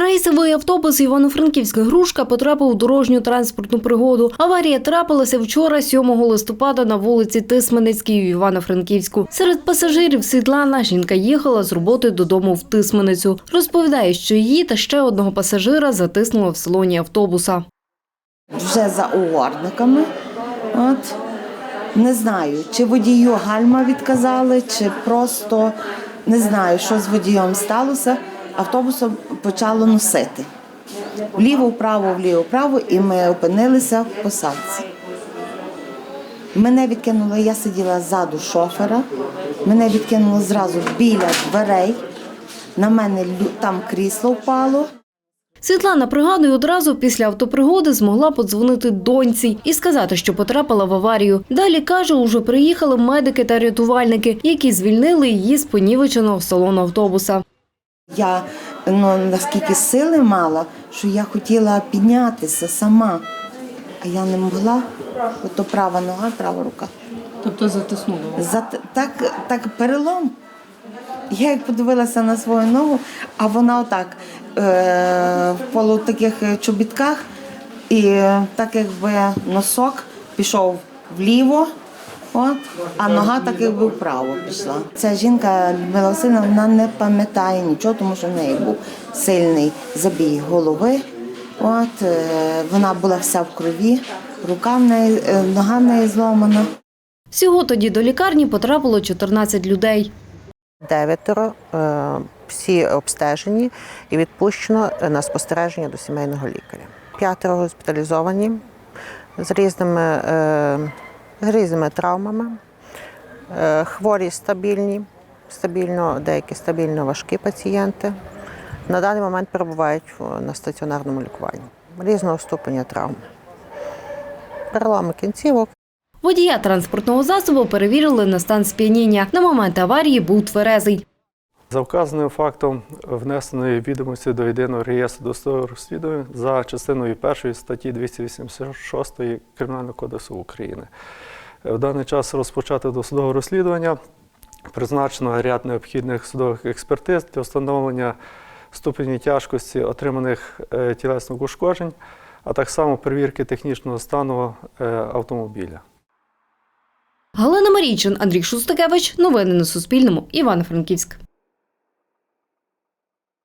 Рейсовий автобус Івано-Франківська грушка потрапив у дорожню транспортну пригоду. Аварія трапилася вчора, 7 листопада, на вулиці Тисменецькій в Івано-Франківську. Серед пасажирів Світлана жінка їхала з роботи додому в Тисменицю. Розповідає, що її та ще одного пасажира затиснуло в салоні автобуса. вже за угорниками. От. Не знаю, чи водію гальма відказали, чи просто не знаю, що з водієм сталося. Автобусом почало носити. Вліво, вправо, вліво, вправо, і ми опинилися в посадці. Мене відкинуло, я сиділа ззаду шофера, мене відкинуло зразу біля дверей. На мене там крісло впало. Світлана пригадує, одразу після автопригоди змогла подзвонити доньці і сказати, що потрапила в аварію. Далі каже, уже приїхали медики та рятувальники, які звільнили її з понівеченого салону автобуса. Я ну, наскільки сили мала, що я хотіла піднятися сама, а я не могла. Ото права нога, права рука. Тобто затиснуло. За, так, так перелом. Я як подивилася на свою ногу, а вона отак е, в полу таких е, чобітках, і так якби носок пішов вліво, от, а нога так якби вправо пішла. Ця жінка Людмила Васильівна, вона не пам'ятає нічого, тому що в неї був сильний забій голови. От, е, вона була вся в крові, рука в неї, е, нога в неї зломана. Всього тоді до лікарні потрапило 14 людей. Дев'ятеро е, всі обстежені і відпущено на спостереження до сімейного лікаря. П'ятеро госпіталізовані з різними, з різними травмами. Е, Хворі стабільні, стабільно, деякі стабільно важкі пацієнти. На даний момент перебувають на стаціонарному лікуванні різного ступеня травм. Переломи кінцівок, Водія транспортного засобу перевірили на стан сп'яніння. На момент аварії був тверезий. За вказаним фактом внесеної відомості до єдиного реєстру досудового розслідування за частиною 1 статті 286 Кримінального кодексу України. В даний час розпочато досудове розслідування. Призначено ряд необхідних судових експертиз для встановлення ступені тяжкості отриманих е, тілесних ушкоджень, а так само перевірки технічного стану е, автомобіля. Галина Марійчин, Андрій Шустакевич. Новини на Суспільному. Івано-Франківськ.